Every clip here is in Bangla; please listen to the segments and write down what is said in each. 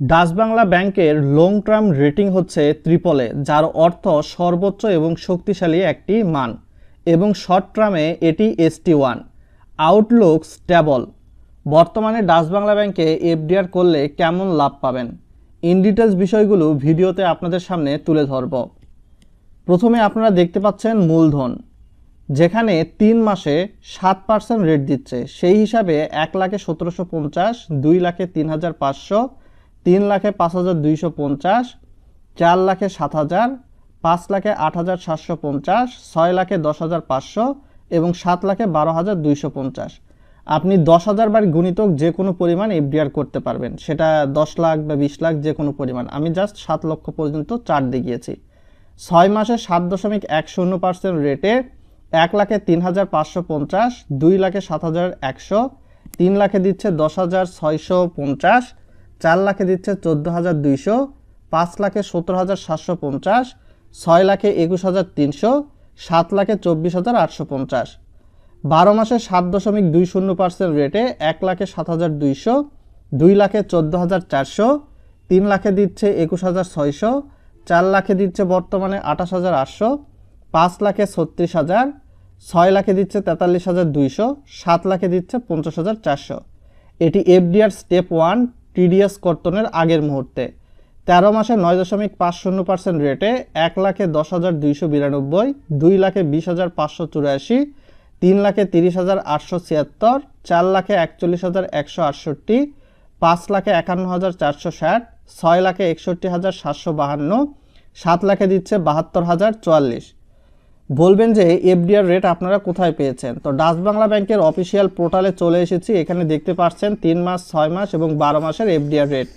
ডাচ বাংলা ব্যাংকের লং টার্ম রেটিং হচ্ছে ত্রিপলে যার অর্থ সর্বোচ্চ এবং শক্তিশালী একটি মান, এবং শর্ট টার্মে এটি এসটি ওয়ান আউটলুক স্ট্যাবল বর্তমানে ডাচ বাংলা ব্যাংকে এফডিআর করলে কেমন লাভ পাবেন? ইন ডিটেলস বিষয়গুলো ভিডিওতে আপনাদের সামনে তুলে ধরব। প্রথমে আপনারা দেখতে পাচ্ছেন মূলধন, যেখানে তিন মাসে সাত পার্সেন্ট রেট দিচ্ছে। সেই হিসাবে এক লাখে সতেরোশো পঞ্চাশ, দুই লাখে তিন হাজার পাঁচশো তিন লাখে পাঁচ হাজার দুইশো পঞ্চাশ, চার লাখে সাত হাজার, পাঁচ লাখে আট হাজার সাতশো পঞ্চাশ, ছয় লাখে দশ হাজার পাঁচশো এবং সাত লাখে বারো হাজার দুইশো পঞ্চাশ। আপনি দশ হাজার বার গুণিতক যে কোনো পরিমাণ এফডিআর করতে পারবেন। সেটা দশ লাখ বা বিশ লাখ যে কোনো পরিমাণ। আমি জাস্ট সাত লক্ষ পর্যন্ত চার দেখিয়েছি। ছয় মাসে সাত দশমিক এক শূন্য পার্সেন্ট রেটে এক লাখে তিন হাজার পাঁচশো পঞ্চাশ, দুই লাখে সাত হাজার একশো, তিন লাখে দিচ্ছে দশ হাজার ছয়শো পঞ্চাশ চার লাখে দিচ্ছে চোদ্দ হাজার দুইশো, পাঁচ লাখে সত্তর হাজার সাতশো পঞ্চাশ, ছয় লাখে একুশ হাজার তিনশো, সাত লাখে চব্বিশ হাজার আটশো পঞ্চাশ। বারো মাসে সাত দশমিক দুই শূন্য পার্সেন্ট রেটে এক লাখে সাত হাজার দুইশো, দুই লাখে চোদ্দ হাজার চারশো, তিন লাখে দিচ্ছে একুশ হাজার ছয়শো, চার লাখে দিচ্ছে বর্তমানে আঠাশ হাজার আটশো, পাঁচ লাখে ছত্রিশ হাজার, ছয় লাখে দিচ্ছে তেতাল্লিশ হাজার দুইশো, সাত লাখে দিচ্ছে পঞ্চাশ হাজার চারশো। এটি এফডিআর স্টেপ ওয়ান টিডিএস কর্তনের আগের মুহূর্তে। তেরো মাসে নয় দশমিক পাঁচ শূন্য পার্সেন্ট রেটে এক লাখে দশ হাজার দুইশো বিরানব্বই, দুই লাখে বিশ হাজার পাঁচশো চুরাশি, তিন লাখে তিরিশ হাজার আটশো ছিয়াত্তর, চার লাখে একচল্লিশ হাজার একশো আটষট্টি, পাঁচ লাখে একান্ন হাজার চারশো ষাট, ছয় লাখে একষট্টি হাজার সাতশো বাহান্ন, সাত লাখে দিচ্ছে বাহাত্তর হাজার চুয়াল্লিশ। বলবেন যে এফডিআর রেট আপনারা কোথায় পেয়েছেন? তো ডাচ বাংলা ব্যাংকের অফিসিয়াল পোর্টালে চলে এসেছি, এখানে দেখতে পাচ্ছেন তিন মাস, ছয় মাস এবং বারো মাসের এফডিআর রেট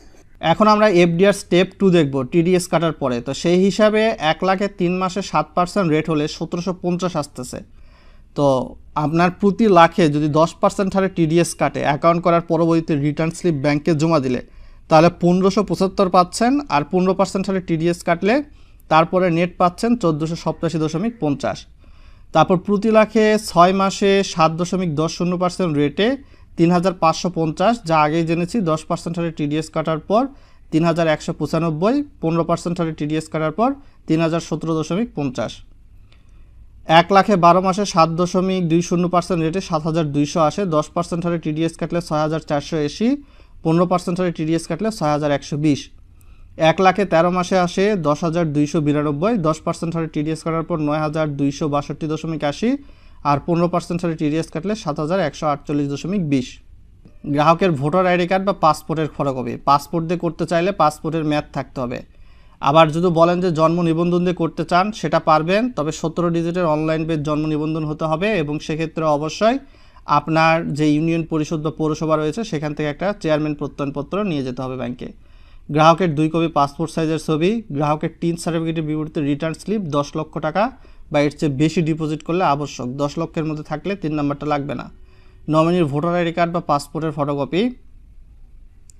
এখন আমরা এফডিআর স্টেপ টু দেখব টিডিএস কাটার পরে। তো সেই হিসাবে এক লাখে তিন মাসে সাত পার্সেন্ট রেট হলে সতেরোশো পঞ্চাশ আসতেছে। তো আপনার প্রতি লাখে যদি দশ পার্সেন্ট হারে টিডিএস কাটে অ্যাকাউন্ট করার পরবর্তীতে রিটার্ন স্লিপ ব্যাংকে জমা দিলে, তাহলে পনেরোশো পঁচাত্তর পাচ্ছেন আর পনেরো পার্সেন্ট হারে টিডিএস কাটলে তারপরে নেট পাচ্ছেন চোদ্দোশো সপ্তাশি দশমিক পঞ্চাশ। তারপর প্রতি লাখে ছয় মাসে সাত দশমিক দশ শূন্য পার্সেন্ট রেটে তিন হাজার পাঁচশো পঞ্চাশ, যা আগেই জেনেছি, দশ পার্সেন্ট হারে টিডিএস কাটার পর তিন হাজার একশো পঁচানব্বই, পনেরো পার্সেন্ট হারে টিডিএস কাটার পর তিন হাজার সতেরো দশমিক পঞ্চাশ। এক লাখে বারো মাসে সাত দশমিক দুই শূন্য পার্সেন্ট রেটে সাত হাজার দুইশো আসে, দশ পার্সেন্ট হারে টিডিএস কাটলে ছয় হাজার চারশো আশি পনেরো পার্সেন্ট হারে টিডিএস কাটলে ছয় হাজার একশো বিশ। এক লাখে তেরো মাসে আসে দশ হাজার দুইশো বিরানব্বই, দশ পার্সেন্ট হারে টিডিএস কাটার পর নয় হাজার দুইশো বাষট্টি দশমিক আশি আর পনেরো পার্সেন্ট হারে টিডিএস কাটলে সাত হাজার একশো আটচল্লিশ দশমিক বিশ। গ্রাহকের ভোটার আইডি কার্ড বা পাসপোর্টের ফটোকপি পাসপোর্ট দিয়ে করতে চাইলে পাসপোর্টের মেয়াদ থাকতে হবে। আবার যদি বলেন যে জন্ম নিবন্ধন দিয়ে করতে চান, সেটা পারবেন, তবে সতেরো ডিজিটের অনলাইন বেস জন্ম নিবন্ধন হতে হবে এবং সেক্ষেত্রে অবশ্যই আপনার যে ইউনিয়ন পরিষদ বা পৌরসভা রয়েছে, সেখান থেকে একটা চেয়ারম্যান প্রত্যয়নপত্র নিয়ে যেতে হবে ব্যাংকে। গ্রাহকের দুই কপি পাসপোর্ট সাইজের ছবি, গ্রাহকের তিন সার্টিফিকেটের বিপরীতে রিটার্ন স্লিপ দশ লক্ষ টাকা বা এর চেয়ে বেশি ডিপোজিট করলে আবশ্যক। দশ লক্ষের মধ্যে থাকলে তিন নাম্বারটা লাগবে না। নমিনির ভোটার আইডি কার্ড বা পাসপোর্টের ফটোকপি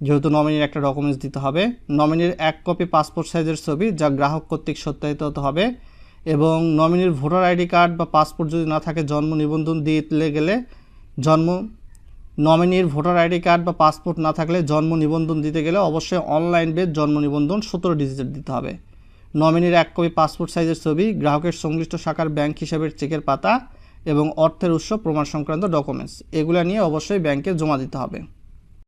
যেহেতু নমিনির একটা ডকুমেন্টস দিতে হবে। নমিনির এক কপি পাসপোর্ট সাইজের ছবি, যা গ্রাহক কর্তৃক সত্যায়িত হতে হবে এবং নমিনির ভোটার আইডি কার্ড বা পাসপোর্ট যদি না থাকে, জন্ম নিবন্ধন দিতে গেলে জন্ম নমিনির ভোটার আইডি কার্ড বা পাসপোর্ট না থাকলে জন্ম নিবন্ধন দিতে গেলে অবশ্যই অনলাইন বেস জন্ম নিবন্ধন সতেরো ডিজিটের দিতে হবে। নমিনির এক কপি পাসপোর্ট সাইজের ছবি, গ্রাহকের সংশ্লিষ্ট শাখার ব্যাংক হিসাবের চেকের পাতা এবং অর্থের উৎস, প্রমাণ সংক্রান্ত ডকুমেন্টস, এগুলো নিয়ে অবশ্যই ব্যাংকে জমা দিতে হবে।